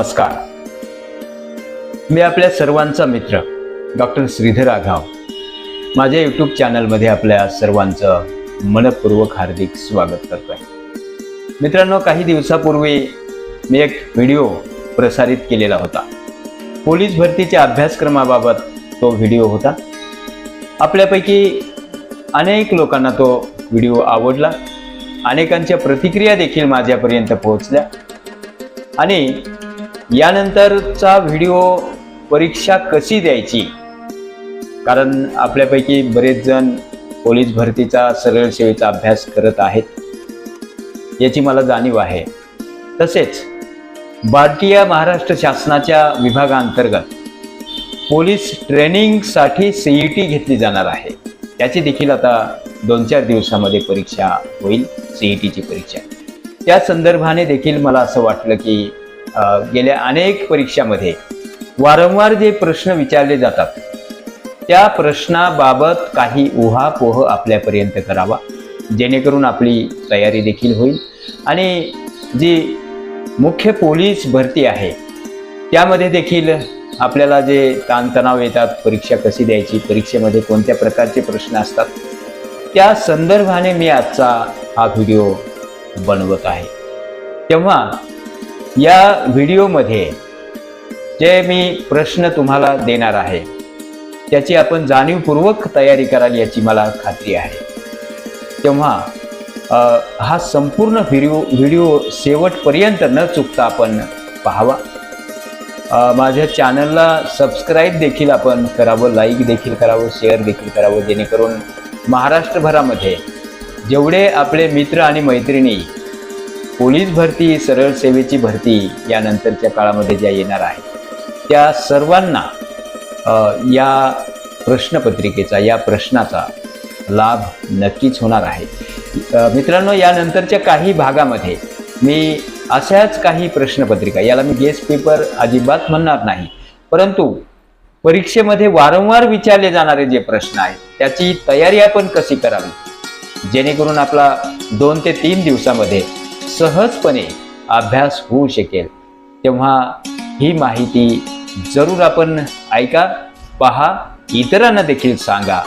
नमस्कार. मी आपल्या सर्वांचा मित्र डॉक्टर श्रीधर आघाव. माझ्या यूट्यूब चॅनलमध्ये आपल्या सर्वांचं मनपूर्वक हार्दिक स्वागत करतोय. मित्रांनो काही दिवसापूर्वी मी एक व्हिडिओ प्रसारित केलेला होता. पोलीस भरतीच्या अभ्यासक्रमाबाबत तो व्हिडिओ होता. आपल्यापैकी अनेक लोकांना तो व्हिडिओ आवडला. अनेकांच्या प्रतिक्रिया देखील माझ्यापर्यंत पोहोचल्या. आणि यानंतरचा व्हिडिओ परीक्षा कशी द्यायची? कारण आपल्यापैकी बरेच जण पोलीस भरतीचा सरळ सेवेचा अभ्यास करत आहेत. याची मला जाणीव आहे. तसेच भारतीय महाराष्ट्र शासनाच्या विभागांतर्गत पोलीस ट्रेनिंगसाठी सीई टी घेतली जाणार आहे. त्याची देखील आता दोन चार दिवसामध्ये परीक्षा होईल सीई टीची परीक्षा. त्या संदर्भाने देखील मला असं वाटलं की गेल्या अनेक परीक्षामध्ये वारंवार जे प्रश्न विचारले जातात त्या प्रश्नाबाबत काही उहापोह आपल्यापर्यंत करावा जेणेकरून आपली तयारी देखील होईल. आणि जी मुख्य पोलीस भरती आहे त्यामध्ये देखील आपल्याला जे ताणतणाव येतात परीक्षा कशी द्यायची परीक्षेमध्ये कोणत्या प्रकारचे प्रश्न असतात त्या संदर्भाने मी आजचा हा व्हिडिओ बनवत आहे. तेव्हा या व्हिडिओमध्ये जे मी प्रश्न तुम्हाला देणार आहे त्याची आपण जाणीवपूर्वक तयारी कराल याची मला खात्री आहे. तेव्हा हा संपूर्ण व्हिडिओ व्हिडिओ शेवटपर्यंत न चुकता आपण पाहावा. माझ्या चॅनलला सबस्क्राईब देखील आपण करावं लाईक देखील करावं शेअर देखील करावं जेणेकरून महाराष्ट्रभरामध्ये जेवढे आपले मित्र आणि मैत्रिणी पोलीस भरती सरळ सेवेची भरती यानंतरच्या काळामध्ये ज्या येणार आहेत त्या सर्वांना या प्रश्नपत्रिकेचा या प्रश्नाचा लाभ नक्कीच होणार आहे. मित्रांनो यानंतरच्या काही भागामध्ये मी अशाच काही प्रश्नपत्रिका याला मी गेस्ट पेपर अजिबात म्हणणार नाही परंतु परीक्षेमध्ये वारंवार विचारले जाणारे जे प्रश्न आहेत त्याची तयारी आपण कशी करावी? जेणेकरून आपला दोन ते तीन दिवसामध्ये सहजपणे अभ्यास होऊ शकेल. तेव्हा ही माहिती जरूर आपण ऐका पहा इतरांना देखील सांगा.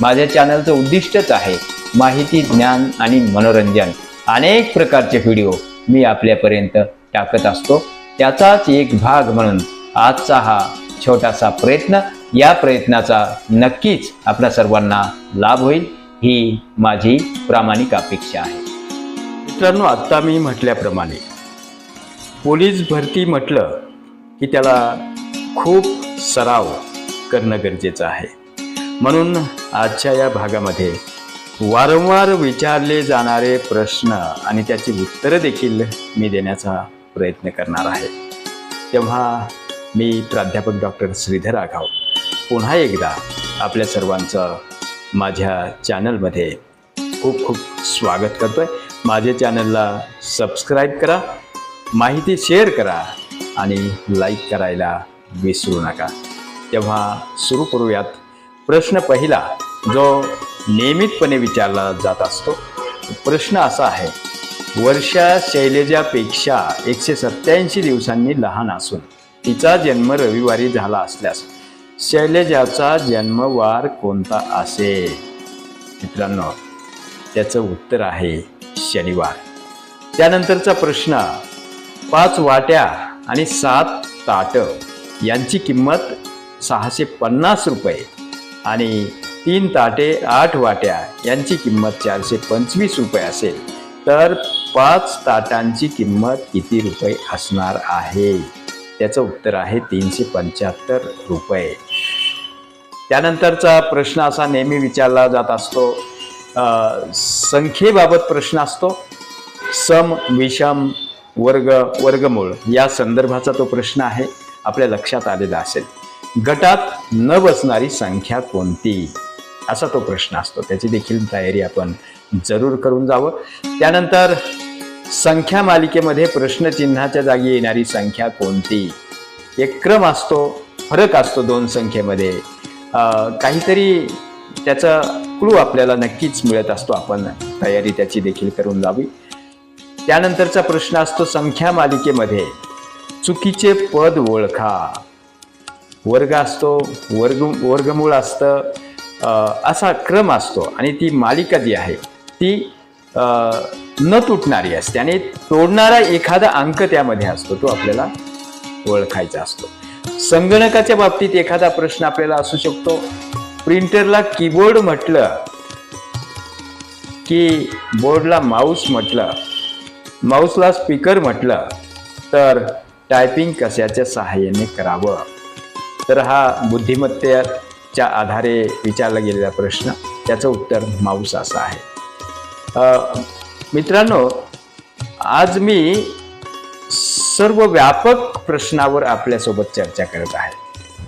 माझ्या चॅनलचं उद्दिष्टच आहे माहिती ज्ञान आणि मनोरंजन. अनेक प्रकारचे व्हिडिओ मी आपल्यापर्यंत टाकत असतो. त्याचाच एक भाग म्हणून आजचा हा छोटासा प्रयत्न या प्रयत्नाचा नक्कीच आपल्या सर्वांना लाभ होईल. ही माझी प्रामाणिक अपेक्षा आहे. मित्रांनो आत्ता मी म्हटल्याप्रमाणे पोलीस भरती म्हटलं की त्याला खूप सराव करणं गरजेचं आहे. म्हणून आजच्या या भागामध्ये वारंवार विचारले जाणारे प्रश्न आणि त्याची उत्तरं देखील मी देण्याचा प्रयत्न करणार आहे. तेव्हा मी प्राध्यापक डॉक्टर श्रीधर आघाव पुन्हा एकदा आपल्या सर्वांचं माझ्या चॅनलमध्ये खूप खूप स्वागत करतोय. माझ्या चॅनलला सबस्क्राईब करा माहिती शेअर करा आणि लाईक करायला विसरू नका. तेव्हा सुरू करूयात. प्रश्न पहिला जो नियमितपणे विचारला जात असतो प्रश्न असा आहे वर्षा शैलेजापेक्षा एकशे सत्याऐंशी दिवसांनी लहान असून तिचा जन्म रविवारी झाला असल्यास शैलेजाचा जन्मवार कोणता असेल? मित्रांनो त्याचं उत्तर आहे शनिवार. त्यानंतरचा प्रश्न पाच वाट्या आणि सात ताट यांची किंमत सहाशे पन्नास रुपये आणि तीन ताटे आठ वाट्या यांची किंमत चारशे पंचवीस रुपये असेल. तर पाच ताटांची किंमत किती रुपये असणार आहे? त्याचं उत्तर आहे तीनशे पंच्याहत्तर रुपये. त्यानंतरचा प्रश्न असा नेहमी विचारला जात असतो संख्येबाबत प्रश्न असतो. सम विषम वर्ग वर्गमूळ या संदर्भाचा तो प्रश्न आहे. आपल्या लक्षात आलेला असेल. गटात न बसणारी संख्या कोणती? असा तो प्रश्न असतो. त्याची देखील तयारी आपण जरूर करून जावं. त्यानंतर संख्या मालिकेमध्ये प्रश्नचिन्हाच्या जागी येणारी संख्या कोणती? एक क्रम असतो फरक असतो दोन संख्येमध्ये. काहीतरी त्याचं क्लू आपल्याला नक्कीच मिळत असतो. आपण तयारी त्याची देखील करून जावी त्यानंतरचा प्रश्न असतो संख्या मालिकेमध्ये. चुकीचे पद ओळखा. वर्ग असतो वर्ग वर्गमूळ असतं असा क्रम असतो आणि ती मालिका जी आहे ती न तुटणारी असते आणि तोडणारा एखादा अंक त्यामध्ये असतो तो आपल्याला ओळखायचा असतो. संगणकाच्या बाबतीत एखादा प्रश्न आपल्याला असू शकतो. प्रिंटरला कीबोर्ड म्हटलं की बोर्डला माऊस म्हटलं माऊसला स्पीकर म्हटलं तर टायपिंग कशाच्या सहाय्याने करावं? तर हा बुद्धिमत्तेच्या आधारे विचारला गेलेला प्रश्न त्याचं उत्तर माऊस असं आहे. मित्रांनो आज मी सर्व व्यापक प्रश्नावर आपल्यासोबत चर्चा करत आहे.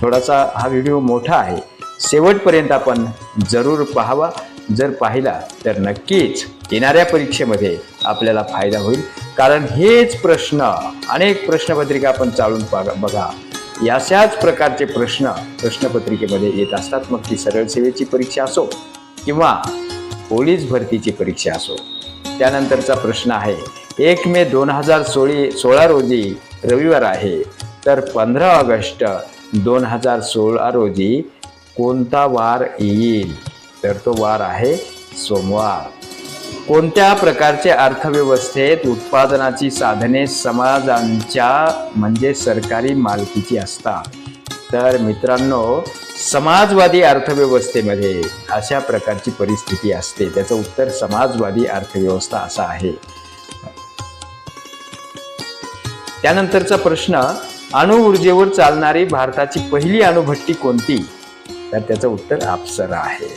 थोडासा हा व्हिडिओ मोठा आहे शेवटपर्यंत आपण जरूर पाहावा. जर पाहिला तर नक्कीच येणाऱ्या परीक्षेमध्ये आपल्याला फायदा होईल. कारण हेच प्रश्न अनेक प्रश्नपत्रिका आपण चालून बघा. याशाच प्रकारचे प्रश्न प्रश्नपत्रिकेमध्ये येत असतात. मग ती सरळ सेवेची परीक्षा असो किंवा पोलीस भरतीची परीक्षा असो. त्यानंतरचा प्रश्न आहे एक मे दोन हजार सोळी सोळा रोजी रविवार आहे. तर पंधरा ऑगस्ट दोन हजार सोळा रोजी कोणता वार येईल? तर तो वार आहे सोमवार. कोणत्या प्रकारचे अर्थव्यवस्थेत उत्पादनाची साधने समाजांच्या म्हणजे सरकारी मालकीची असतात? तर मित्रांनो समाजवादी अर्थव्यवस्थेमध्ये अशा प्रकारची परिस्थिती असते. त्याचं उत्तर समाजवादी अर्थव्यवस्था असा आहे. त्यानंतरचा प्रश्न अणुऊर्जेवर चालणारी भारताची पहिली अणुभट्टी कोणती? तर त्याचं उत्तर अप्सरा आहे.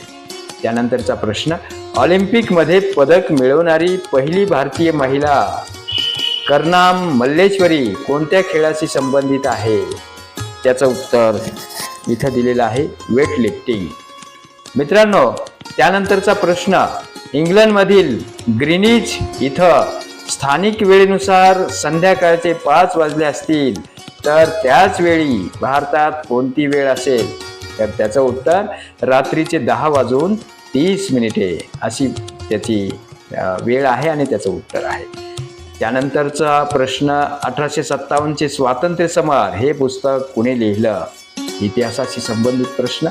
त्यानंतरचा प्रश्न ऑलिम्पिकमध्ये पदक मिळवणारी पहिली भारतीय महिला करनाम मल्लेश्वरी कोणत्या खेळाशी संबंधित आहे? त्याचं उत्तर इथं दिलेलं आहे वेट लिफ्टिंग मित्रांनो त्यानंतरचा प्रश्न इंग्लंडमधील ग्रीनिज इथं स्थानिक वेळेनुसार संध्याकाळचे पाच वाजले असतील तर त्याच वेळी भारतात कोणती वेळ असेल? तर त्याचं उत्तर रात्रीचे दहा वाजून तीस मिनिटे अशी त्याची वेळ आहे आणि त्याचं उत्तर आहे. त्यानंतरचा प्रश्न अठराशे सत्तावन्नचे स्वातंत्र्य समर हे पुस्तक कुणी लिहिलं? इतिहासाशी संबंधित प्रश्न.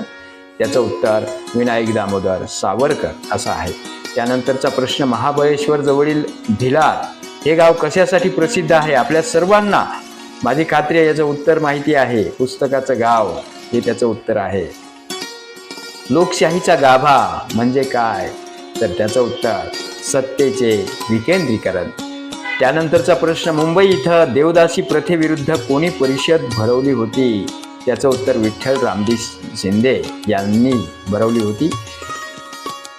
त्याचं उत्तर विनायक दामोदर सावरकर असा आहे. त्यानंतरचा प्रश्न महाबळेश्वर जवळील भिलार हे गाव कशासाठी प्रसिद्ध आहे? आपल्या सर्वांना माझी खात्री आहे याचं उत्तर माहिती आहे. पुस्तकाचं गाव हे त्याचं उत्तर आहे. लोकशाहीचा गाभा म्हणजे काय? तर त्याचं उत्तर सत्तेचे विकेंद्रीकरण. त्यानंतरचा प्रश्न मुंबई इथं देवदासी प्रथेविरुद्ध कोणी परिषद भरवली होती? त्याचं उत्तर विठ्ठल रामदी शिंदे यांनी भरवली होती.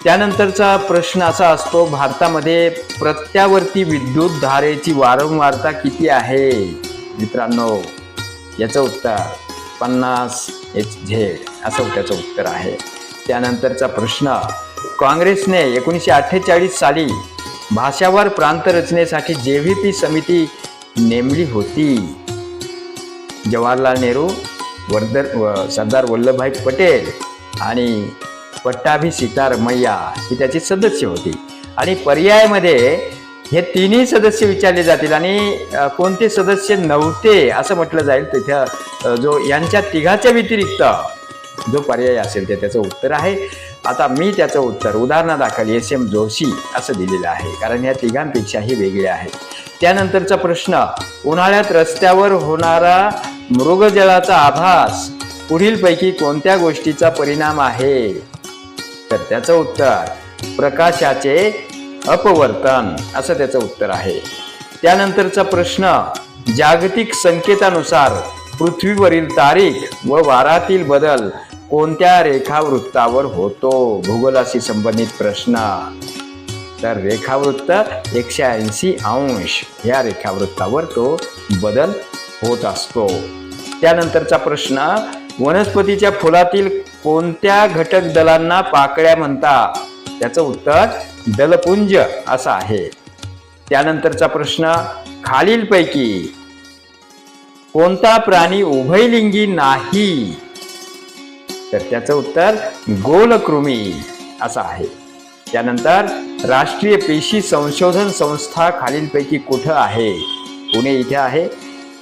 त्यानंतरचा प्रश्न असा असतो भारतामध्ये प्रत्यावर्ती विद्युत धारेची वारंवारता किती आहे? मित्रांनो याचं उत्तर पन्नास एच झेड असं त्याचं उत्तर आहे. त्यानंतरचा प्रश्न काँग्रेसने एकोणीसशे अठ्ठेचाळीस साली भाषावर प्रांत रचनेसाठी जे व्ही पी समिती नेमली होती. जवाहरलाल नेहरू वर्धर व सरदार वल्लभभाई पटेल आणि पट्टाभी सीतारमैया ही त्याची सदस्य होती. आणि पर्यायामध्ये हे तिन्ही सदस्य विचारले जातील आणि कोणते सदस्य नव्हते असं म्हटलं जाईल. तिथं जो यांच्या तिघाच्या व्यतिरिक्त जो पर्याय असेल ते त्याचं उत्तर आहे. आता मी त्याचं उत्तर उदाहरणादाखल एस एम जोशी असं दिलेलं आहे. कारण या तिघांपेक्षाही वेगळे आहे त्यानंतरचा प्रश्न उन्हाळ्यात रस्त्यावर होणारा मृगजळाचा आभास पुढीलपैकी कोणत्या गोष्टीचा परिणाम आहे? तर त्याचं उत्तर प्रकाशाचे अपवर्तन असं त्याचं उत्तर आहे. त्यानंतरचा प्रश्न जागतिक संकेतानुसार पृथ्वीवरील तारीख व वारातील बदल कोणत्या रेखावृत्तावर होतो? भूगोलाशी संबंधित प्रश्न. तर रेखावृत्त एकशे ऐंशी अंश या रेखावृत्तावर तो बदल होत असतो. त्यानंतरचा प्रश्न वनस्पतीच्या फुलातील कोणत्या घटक दलांना पाकळ्या म्हणतात? त्याचं उत्तर दलपुंज असा आहे. त्यानंतरचा प्रश्न खालीलपैकी कोणता प्राणी उभयलिंगी नाही? तर त्याचं उत्तर गोलकृमी असं आहे. त्यानंतर राष्ट्रीय पेशी संशोधन संस्था खालीलपैकी कुठं आहे? पुणे इथे आहे.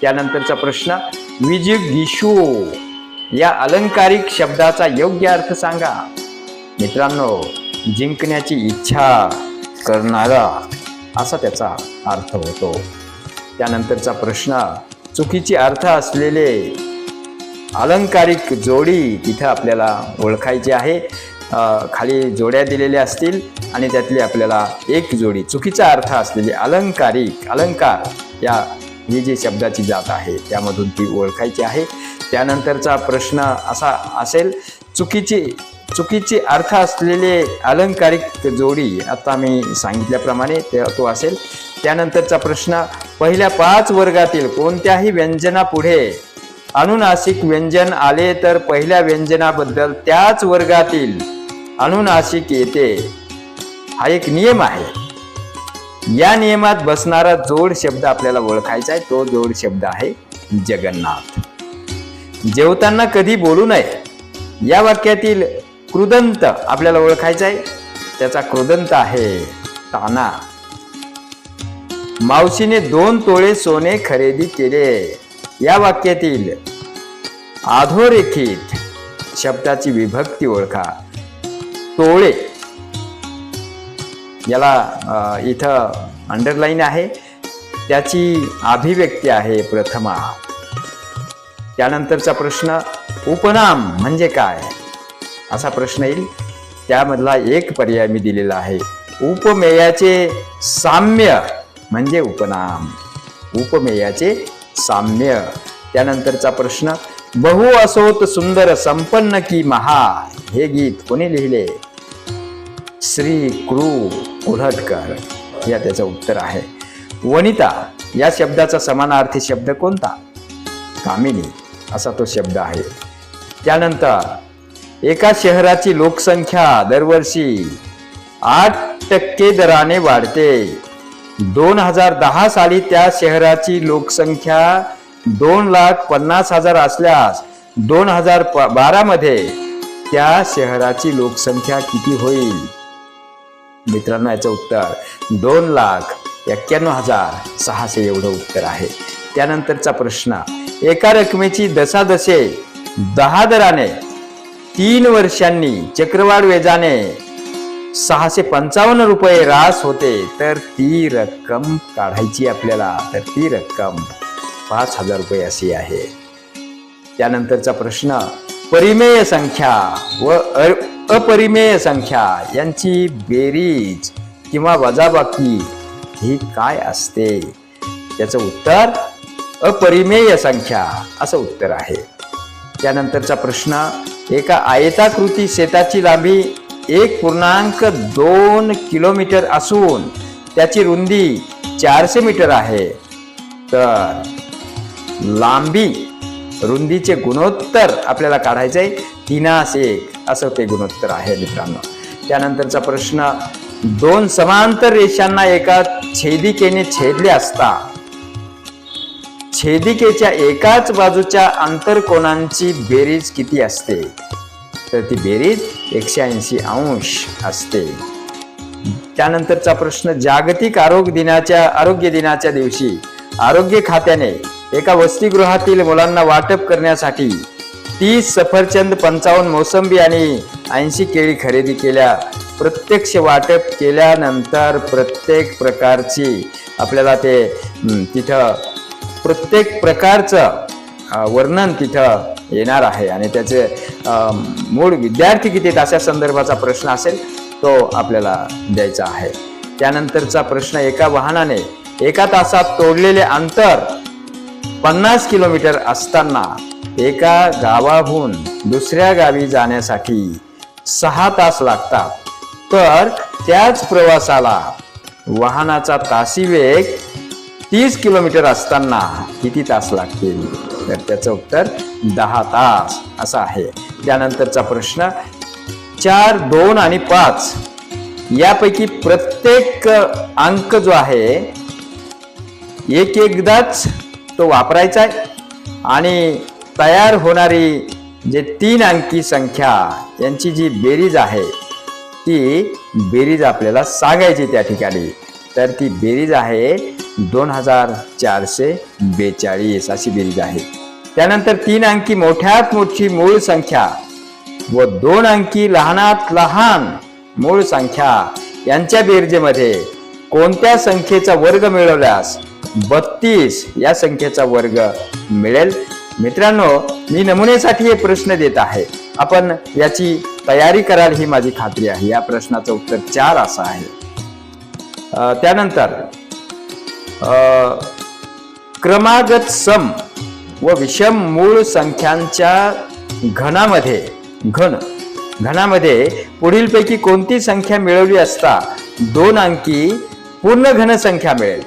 त्यानंतरचा प्रश्न विजिगिशू या अलंकारिक शब्दाचा योग्य अर्थ सांगा. मित्रांनो जिंकण्याची इच्छा करणारा असा त्याचा अर्थ होतो. त्यानंतरचा प्रश्न चुकीची अर्थ असलेले अलंकारिक जोडी तिथं आपल्याला ओळखायची आहे. खाली जोड्या दिलेल्या असतील आणि त्यातली आपल्याला एक जोडी चुकीचा अर्थ असलेली अलंकारिक अलंकार या ही जी शब्दाची जात आहे त्यामधून ती ओळखायची आहे. त्यानंतरचा प्रश्न असा असेल चुकीची चुकीचे अर्थ असलेले अलंकारिक जोडी आता मी सांगितल्याप्रमाणे तो असेल. त्यानंतरचा प्रश्न पहिल्या पाच वर्गातील कोणत्याही व्यंजनापुढे अनुनासिक व्यंजन आले तर पहिल्या व्यंजनाबद्दल त्याच वर्गातील अनुनासिक येते. हा एक नियम आहे. या नियमात बसणारा जोड शब्द आपल्याला ओळखायचा आहे. तो जोड शब्द आहे जगन्नाथ. जेवताना कधी बोलू नये. या वाक्यातील कृदंत आपल्याला ओळखायचा आहे. त्याचा कृदंत आहे ताना. मावशीने दोन तोळे सोने खरेदी केले. या वाक्यातील अधोरेखित शब्दाची विभक्ती ओळखा. तोळे. याला इथं अंडरलाईन आहे. त्याची अभिव्यक्ती आहे प्रथमा. त्यानंतरचा प्रश्न उपनाम म्हणजे काय? असा प्रश्न येईल. त्यामधला एक पर्याय मी दिलेला आहे. उपमेयाचे साम्य म्हणजे उपनाम. उपमेयाचे साम्य. त्यानंतरचा प्रश्न बहु असोत सुंदर संपन्न की महा? हे गीत कोणी लिहिले? श्री क्रू उलटकर या त्याचं उत्तर आहे. वनिता या शब्दाचा समानार्थी शब्द कोणता? कामिनी. असा तो शब्द आहे. त्यानंतर एका शहराची लोकसंख्या दरवर्षी आठ टक्के दराने वाढते. दोन हजार दहा साली त्या शहराची लोकसंख्या दोन लाख पन्नास हजार असल्यास दोन हजार बारामध्ये त्या शहराची लोकसंख्या किती होईल? मित्रांनो याचं उत्तर दोन लाख एक्क्याण्णव हजार सहाशे एवढं उत्तर आहे. त्यानंतरचा प्रश्न एका रकमेची दशादशे दहा दराने तीन वर्षांनी चक्रवाढ वेजाने सहाशे पंचावन्न रुपये रास होते तर ती रक्कम काढायची आपल्याला. तर ती रक्कम पाच हजार रुपये अशी आहे. त्यानंतरचा प्रश्न परिमेय संख्या व अपरिमेय संख्या यांची बेरीज किंवा वजाबाकी ही काय असते? त्याचं उत्तर अपरिमेय संख्या असं उत्तर आहे. त्यानंतरचा प्रश्न एका आयताकृती शेताची लांबी एक पूर्णांक दोन किलोमीटर असून त्याची रुंदी चारशे मीटर आहे. तर लांबी रुंदीचे गुणोत्तर आपल्याला काढायचे आहे. तिनास एक असं ते गुणोत्तर आहे मित्रांनो. त्यानंतरचा प्रश्न दोन समांतर रेषांना एका छेदिकेने छेदले असता छेदिकेच्या एकाच बाजूच्या आंतरकोनांची बेरीज किती असते? तर ती बेरीज एकशे ऐंशी अंश असते. त्यानंतरचा प्रश्न जागतिक आरोग्य दिनाच्या आरोग्य दिनाच्या दिवशी आरोग्य खात्याने एका वसतिगृहातील मुलांना वाटप करण्यासाठी तीस सफरचंद पंचावन्न मोसंबी आणि ऐंशी केळी खरेदी केल्या. प्रत्यक्ष वाटप केल्यानंतर प्रत्येक प्रकारची आपल्याला ते तिथं प्रत्येक प्रकारचं वर्णन तिथं येणार आहे. आणि त्याचे मूळ विद्यार्थी किती आहेत अशा संदर्भाचा प्रश्न असेल तो आपल्याला द्यायचा आहे. त्यानंतरचा प्रश्न एका वाहनाने एका तासात तोडलेले अंतर पन्नास किलोमीटर असताना एका गावाहून दुसऱ्या गावी जाण्यासाठी सहा तास लागतात. तर त्याच प्रवासाला वाहनाचा तासी वेग तीस किलोमीटर असताना किती तास लागतील? तर त्याचं उत्तर दहा तास. असं आहे. त्यानंतरचा प्रश्न चार दोन आणि पाच. यापैकी प्रत्येक अंक जो आहे एक एकदाच तो वापरायचा आहे. आणि तयार होणारी जे तीन अंकी संख्या यांची जी बेरीज आहे ती बेरीज आपल्याला सांगायची त्या ठिकाणी. तर ती बेरीज आहे दोन हजार चारशे बेचाळीस अशी बेरीज आहे. त्यानंतर तीन अंकी मोठ्यात मोठी मूळ संख्या व दोन अंकी लहानात लहान मूळ संख्या यांच्या बेरजेमध्ये कोणत्या संख्येचा वर्ग मिळवल्यास बत्तीस या संख्येचा वर्ग मिळेल? मित्रांनो मी नमुनेसाठी हे प्रश्न देत आहे. आपण याची तयारी कराल ही माझी खात्री आहे. या प्रश्नाचं उत्तर चार असं आहे. त्यानंतर क्रमागत सम व विषम मूळ संख्यांच्या घनामध्ये घन घनामध्ये पुढीलपैकी कोणती संख्या मिळवली असता दोन अंकी पूर्ण घन संख्या मिळेल?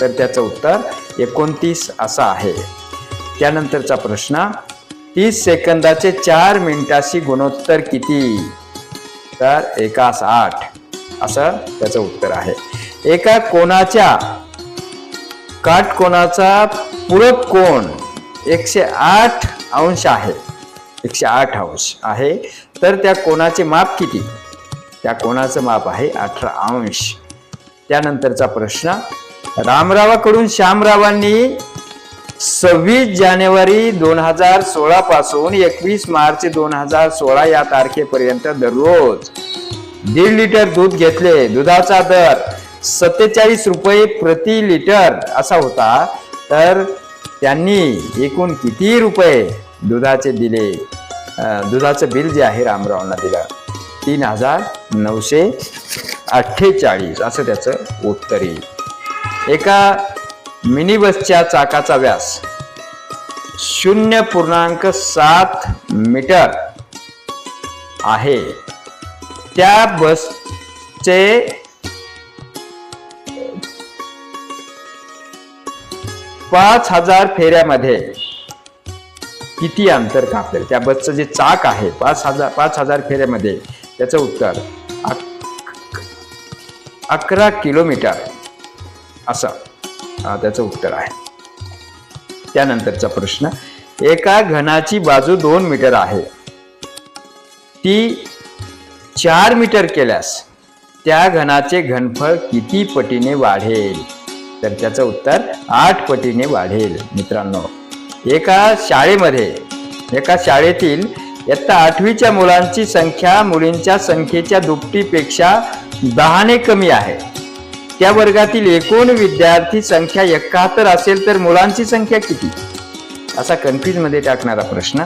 तर त्याचं उत्तर एकोणतीस असं आहे. त्यानंतरचा प्रश्न तीस सेकंदाचे चार मिनिटाशी गुणोत्तर किती? तर एकास आठ. असं त्याचं उत्तर आहे. एका कोणाच्या काटकोणाचा पूरक कोण? एकशे आठ अंश आहे. एकशे आठ अंश आहे. तर त्या कोणाचे माप किती? त्या कोणाचं माप आहे? अठरा अंश. त्यानंतरचा प्रश्न रामरावाकडून श्यामरावांनी सव्वीस जानेवारी दोन हजार सोळा पासून एकवीस मार्च दोन हजार सोळा या तारखेपर्यंत दररोज दीड लिटर दूध घेतले. दुधाचा दर सत्तेचाळीस रुपये प्रति लिटर असा होता. तर त्यांनी एकूण किती रुपये दुधाचे दिले? दुधाचं बिल जे आहे रामरावांना दिलं. तीन हजार नऊशे अठ्ठेचाळीस असं त्याचं उत्तर येईल. एका मिनी बसच्या चाकाचा व्यास शून्य पूर्णांक सात मीटर आहे. त्या बसचे पाच हजार फेऱ्यामध्ये किती अंतर कापेल त्या बसचं जे चाक आहे पाच हजार पाच हजार फेऱ्यामध्ये त्याचं उत्तर अकरा किलोमीटर असं त्याचं उत्तर आहे. त्यानंतरचा प्रश्न एका घनाची बाजू दोन मीटर आहे. ती चार मीटर केल्यास त्या घनाचे घनफळ किती पटीने वाढेल? तर त्याचं उत्तर आठ पटीने वाढेल मित्रांनो. एका शाळेमध्ये एका शाळेतील इयत्ता आठवीच्या मुलांची संख्या मुलींच्या संख्येच्या दुपटीपेक्षा दहाने कमी आहे. त्या वर्गातील एकूण विद्यार्थी संख्या एकाहत्तर असेल तर मुलांची संख्या किती? असा कन्फ्युजमध्ये टाकणारा प्रश्न.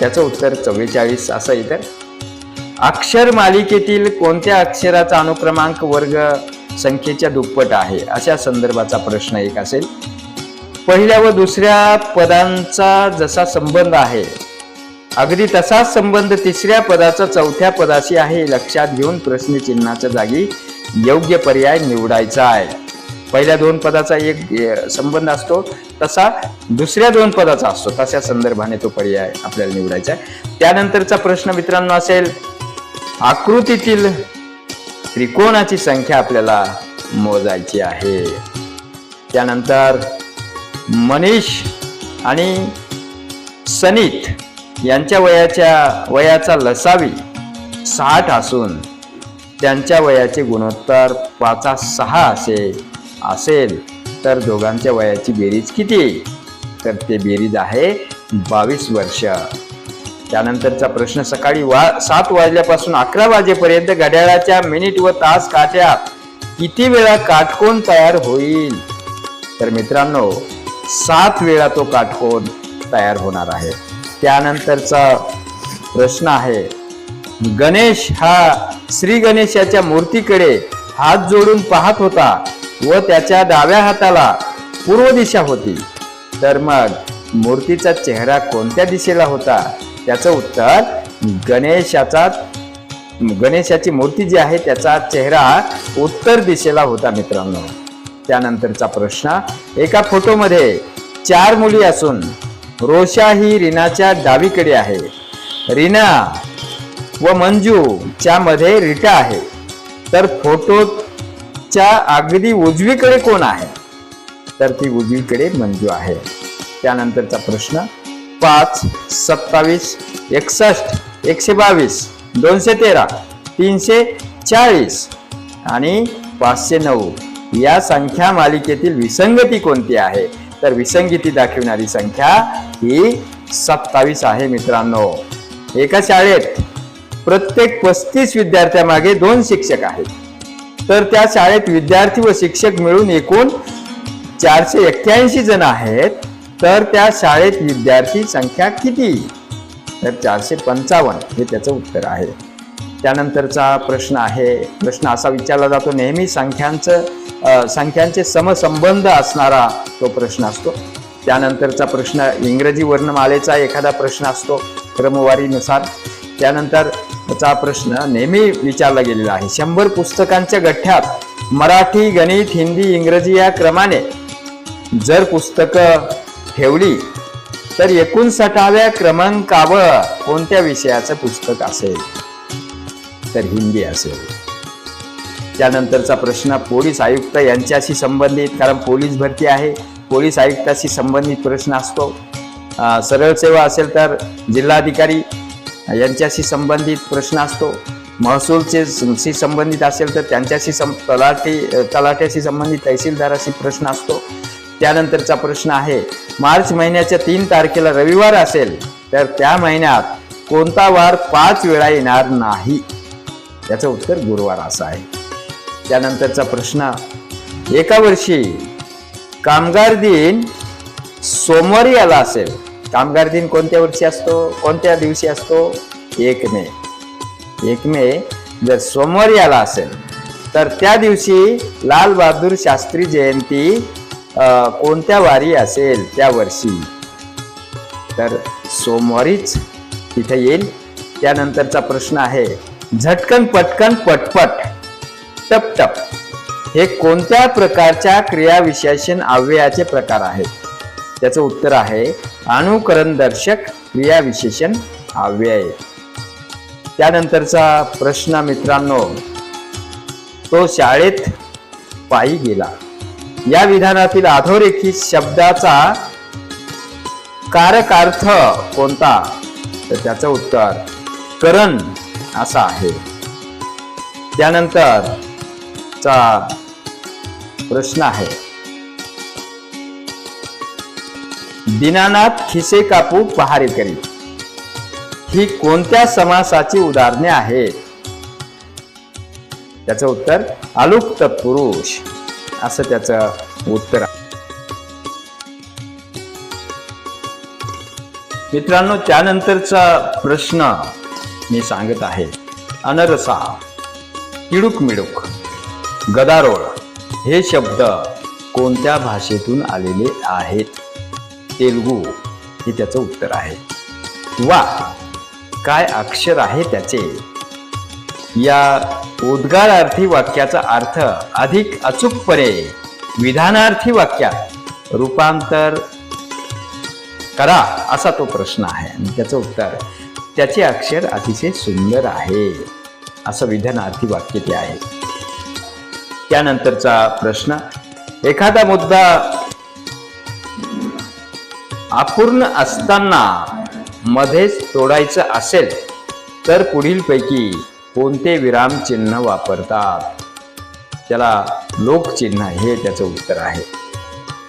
त्याचं उत्तर चव्वेचाळीस असं इतर. अक्षर मालिकेतील कोणत्या अक्षराचा अनुक्रमांक वर्ग संख्येच्या दुप्पट आहे. अशा संदर्भाचा प्रश्न एक असेल. पहिल्या व दुसऱ्या पदांचा जसा संबंध आहे अगदी तसाच संबंध तिसऱ्या पदाचा चौथ्या पदाशी आहे लक्षात घेऊन प्रश्नचिन्हाच्या जागी योग्य पर्याय निवडायचा आहे. पहिल्या दोन पदाचा एक संबंध असतो तसा दुसऱ्या दोन पदाचा असतो. तशा संदर्भाने तो पर्याय आपल्याला निवडायचा आहे. त्यानंतरचा प्रश्न मित्रांनो असेल आकृतीतील त्रिकोणाची संख्या आपल्याला मोजायची आहे. त्यानंतर मनीष आणि सनीत यांच्या वयाच्या वयाचा लसावी साठ असून त्यांच्या वयाचे गुणोत्तर पाचा सहा असे असेल. तर दोघांच्या वयाची बेरीज किती? तर ते बेरीज आहे बावीस वर्ष. त्यानंतरचा प्रश्न सकाळी वा सात वाजल्यापासून अकरा वाजेपर्यंत घड्याळाच्या मिनिट व तास काट्या. किती वेळा काटकोण तयार होईल? तर मित्रांनो सात वेळा तो काटकोण तयार होणार आहे. त्यानंतरचा प्रश्न आहे गणेश हा श्री गणेशाच्या मूर्तीकडे हात जोडून पाहत होता व त्याच्या डाव्या हाताला पूर्व दिशा होती. तर मग मूर्तीचा चेहरा कोणत्या दिशेला होता? त्याचं उत्तर गणेशाचा गणेशाची मूर्ती जी आहे त्याचा चेहरा उत्तर दिशेला होता मित्रांनो. त्यानंतरचा प्रश्न एका फोटोमध्ये चार मुली असून रोषा ही रीनाच्या डावीकडे आहे. रीना व मंजू च्या मध्ये रिटा आहे. तर फोटोच्या अगदी उजवीकडे कोण आहे? तर ती उजवीकडे मंजू आहे. त्यानंतरचा प्रश्न पाच सत्तावीस एकसष्ट एकशे बावीस दोनशे तेरा तीनशे चाळीस आणि पाचशे नऊ. या संख्या मालिकेतील विसंगती कोणती आहे? तर विसंगती दाखविणारी संख्या ही सत्तावीस आहे मित्रांनो. एका शाळेत प्रत्येक पस्तीस विद्यार्थ्यामागे दोन शिक्षक आहेत. तर त्या शाळेत विद्यार्थी व शिक्षक मिळून एकूण चारशे एक्क्याऐंशी जण आहेत. तर त्या शाळेत विद्यार्थी संख्या किती? तर चारशे पंचावन्न हे त्याचं उत्तर आहे. त्यानंतरचा प्रश्न आहे. प्रश्न असा विचारला जातो नेहमी संख्यांचं संख्यांचे समसंबंध असणारा तो प्रश्न असतो. त्यानंतरचा प्रश्न इंग्रजी वर्णमालेचा एखादा प्रश्न असतो क्रमवारीनुसार. त्यानंतरचा प्रश्न नेहमी विचारला गेलेला आहे. शंभर पुस्तकांच्या गठ्ठ्यात मराठी गणित हिंदी इंग्रजी या क्रमाने जर पुस्तकं ठेवली तर एकोणसाठाव्या क्रमांकावर कोणत्या विषयाचं पुस्तक असेल? तर हिंदी असेल. त्यानंतरचा प्रश्न पोलीस आयुक्त यांच्याशी संबंधित कारण पोलीस भरती आहे पोलीस आयुक्ताशी संबंधित प्रश्न असतो. सरळ सेवा असेल तर जिल्हाधिकारी यांच्याशी संबंधित प्रश्न असतो. महसूलचे शी संबंधित असेल तर त्यांच्याशी सं तलाठी तलाट्याशी संबंधित तहसीलदाराशी प्रश्न असतो. त्यानंतरचा प्रश्न आहे मार्च महिन्याच्या तीन तारखेला रविवार असेल तर त्या महिन्यात कोणता वार पाच वेळा येणार नाही? याचं उत्तर गुरुवार असं आहे. त्यानंतरचा प्रश्न एका वर्षी कामगार दिन सोमवारी आला असेल कामगार दिन कोणत्या वर्षी असतो? कोणत्या दिवशी असतो? एक मे. एक मे जर सोमवारी आला असेल तर त्या दिवशी लाल बहादूर शास्त्री जयंती कोणत्या वारी असेल त्या वर्षी? तर सोमवारीच तिथे येईल. त्यानंतरचा प्रश्न आहे झटकन पटकन पटपट टप टप. हे कोणत्या प्रकारच्या क्रियाविशेषण अव्ययाचे प्रकार आहेत? त्याचं उत्तर आहे अनुकरणदर्शक क्रियाविशेषण अव्यय. त्यानंतरचा प्रश्न मित्रांनो तो शाळेत पायी गेला. या विधानातील अधोरेखित शब्दाचा कारकार्थ कोणता? तर त्याचं उत्तर करण असा आहे. त्यानंतर चा प्रश्न आहे. दिनानाथ खिसे कापू पहारे करी. ही कोणत्या समासाची उदाहरणे आहेत? त्याचं उत्तर अलुप्त पुरुष असं त्याचं उत्तर मित्रांनो त्यानंतरचा प्रश्न मी सांगत आहे. अनरसा किडूक मिडूक गदारोळ हे शब्द कोणत्या भाषेतून आलेले आहेत? तेलगू हे त्याचं उत्तर आहे. वा काय अक्षर आहे त्याचे? या उद्गारार्थी वाक्याचा अर्थ अधिक अचूकपणे विधानार्थी वाक्यात रूपांतर करा असा तो प्रश्न आहे. आणि त्याचं उत्तर त्याचे अक्षर अतिशय सुंदर आहे असं विधानार्थी वाक्य ते आहे. त्यानंतरचा प्रश्न एखादा मुद्दा अपूर्ण असताना मध्येच तोडायचं असेल तर पुढीलपैकी कोणते विरामचिन्ह वापरतात? त्याला लोकचिन्ह हे त्याचं उत्तर आहे.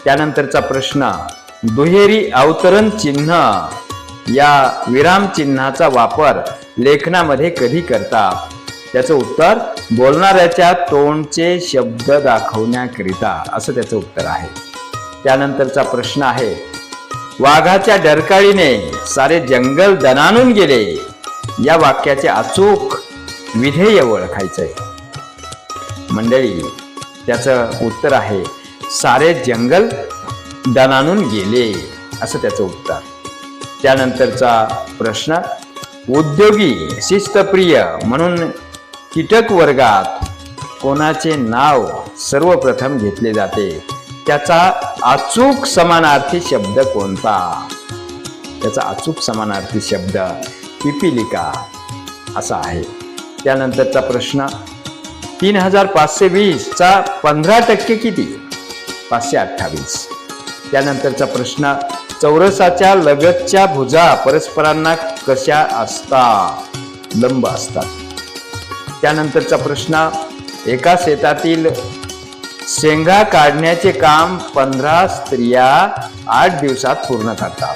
त्यानंतरचा प्रश्न दुहेरी अवतरण चिन्ह या विरामचिन्हाचा वापर लेखनामध्ये कधी करतात? त्याचं उत्तर बोलणाऱ्याच्या तोंडचे शब्द दाखवण्याकरिता असं त्याचं उत्तर आहे. त्यानंतरचा प्रश्न आहे वाघाच्या डरकाळीने सारे जंगल दणानून गेले. या वाक्याचे अचूक विधेय ओळखायचंय मंडळी त्याचं उत्तर आहे सारे जंगल दणानून गेले असं त्याचं उत्तर. त्यानंतरचा प्रश्न उद्योगी शिस्तप्रिय म्हणून कीटक वर्गात कोणाचे नाव सर्वप्रथम घेतले जाते? त्याचा अचूक समानार्थी शब्द कोणता? त्याचा अचूक समानार्थी शब्द पिपिलिका असा आहे. त्यानंतरचा प्रश्न तीन हजार पाचशे वीस चा पंधरा टक्के किती? पाचशे अठ्ठावीस. त्यानंतरचा प्रश्न चौरसाच्या लगतच्या भुजा परस्परांना कशा असतात? लंब असतात. त्यानंतरचा प्रश्न एका शेतातील शेंगा काढण्याचे काम पंधरा स्त्रिया आठ दिवसात पूर्ण करतात.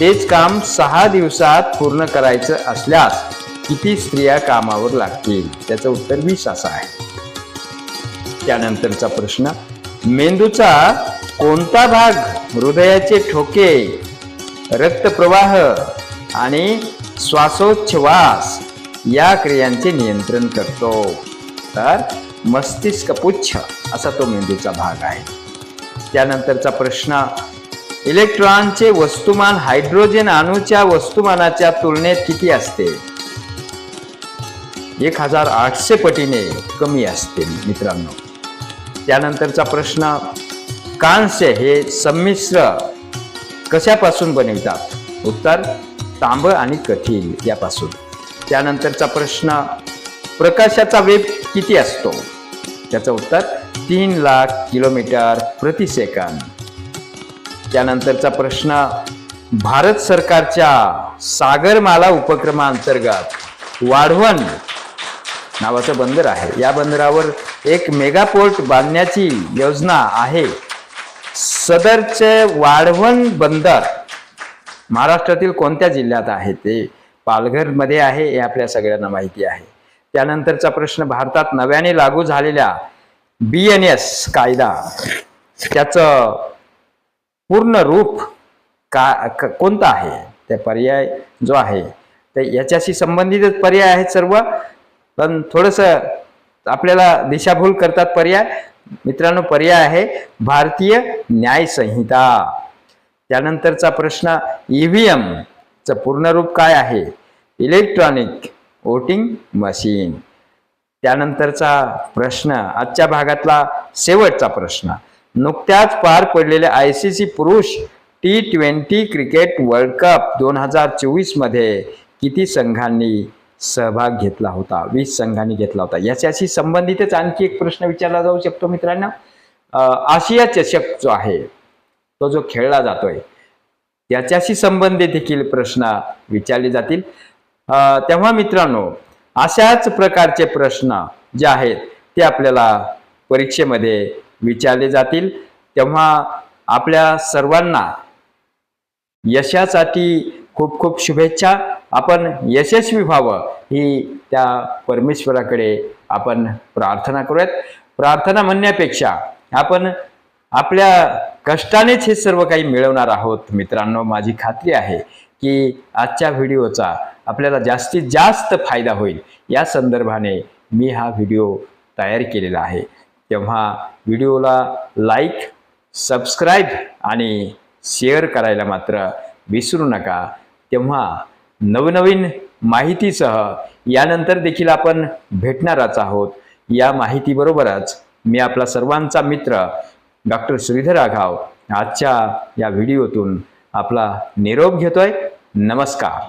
तेच काम सहा दिवसात पूर्ण करायचं असल्यास किती स्त्रिया कामावर लागतील? त्याचं उत्तर वीस असं आहे. त्यानंतरचा प्रश्न मेंदूचा कोणता भाग हृदयाचे ठोके रक्तप्रवाह आणि श्वासोच्छवास या क्रियांचे नियंत्रण करतो? तर मस्तिष्क पुच्छ असा तो मेंदूचा भाग आहे. त्यानंतरचा प्रश्न इलेक्ट्रॉनचे वस्तुमान हायड्रोजन अणूच्या वस्तुमानाच्या तुलनेत किती असते? एक हजार आठशे पटीने कमी असते मित्रांनो. त्यानंतरचा प्रश्न कांस्य हे संमिश्र कशापासून बनवितात? उत्तर तांब आणि कठीण यापासून. त्यानंतरचा प्रश्न प्रकाशाचा वेग किती असतो? त्याचं उत्तर तीन लाख किलोमीटर प्रति सेकंद. त्यानंतरचा प्रश्न भारत सरकारच्या सागरमाला उपक्रमाअंतर्गत वाढवण नावाचं बंदर आहे. या बंदरावर एक मेगापोर्ट बांधण्याची योजना आहे. सदरचे वाढवण बंदर महाराष्ट्रातील कोणत्या जिल्ह्यात आहे? ते पालघरमध्ये आहे हे आपल्या सगळ्यांना माहिती आहे. त्यानंतरचा प्रश्न भारतात नव्याने लागू झालेल्या बी एन एस कायदा त्याचं पूर्ण रूप का कोणता आहे? ते पर्याय जो आहे ते याच्याशी संबंधितच पर्याय आहेत सर्व. पण थोडस आपल्याला दिशाभूल करतात पर्याय. मित्रांनो पर्याय आहे भारतीय न्याय संहिता. त्यानंतरचा प्रश्न ईव्हीएम च पूर्ण रूप काय आहे? इलेक्ट्रॉनिक वोटिंग मशीन त्यानंतरचा प्रश्न आजच्या भागातला शेवटचा प्रश्न. नुकत्याच पार पडलेल्या आय सी सी पुरुष T twenty cricket world cup दोन हजार चोवीसमध्ये किती संघांनी सहभाग घेतला होता वीस संघांनी घेतला होता. याच्याशी संबंधितच आणखी एक प्रश्न विचारला जाऊ शकतो मित्रांनो. आशिया चषक जो आहे तो जो खेळला जातोय त्याच्याशी संबंधित देखील प्रश्न विचारले जातील. तेव्हा मित्रांनो अशाच प्रकारचे प्रश्न जे आहेत ते आपल्याला परीक्षेमध्ये विचारले जातील. तेव्हा आपल्या सर्वांना यशासाठी खूप खूप शुभेच्छा. आपण यशस्वी व्हावं ही त्या परमेश्वराकडे आपण प्रार्थना करूयात. प्रार्थना म्हणण्यापेक्षा आपण आपल्या कष्टानेच हे सर्व काही मिळवणार आहोत. मित्रांनो माझी खात्री आहे की आजच्या व्हिडिओचा आपल्याला जास्तीत जास्त फायदा होईल. या संदर्भाने मी हा व्हिडिओ तयार केलेला आहे. तेव्हा व्हिडिओला लाईक सबस्क्राईब आणि शेअर करायला मात्र विसरू नका. तेव्हा नवनवीन माहितीसह यानंतर देखील आपण भेटणारच आहोत. या माहितीबरोबरच मी आपला सर्वांचा मित्र डॉक्टर श्रीधर आघाव आजच्या या व्हिडिओतून आपला निरोप घेतोय. नमस्कार.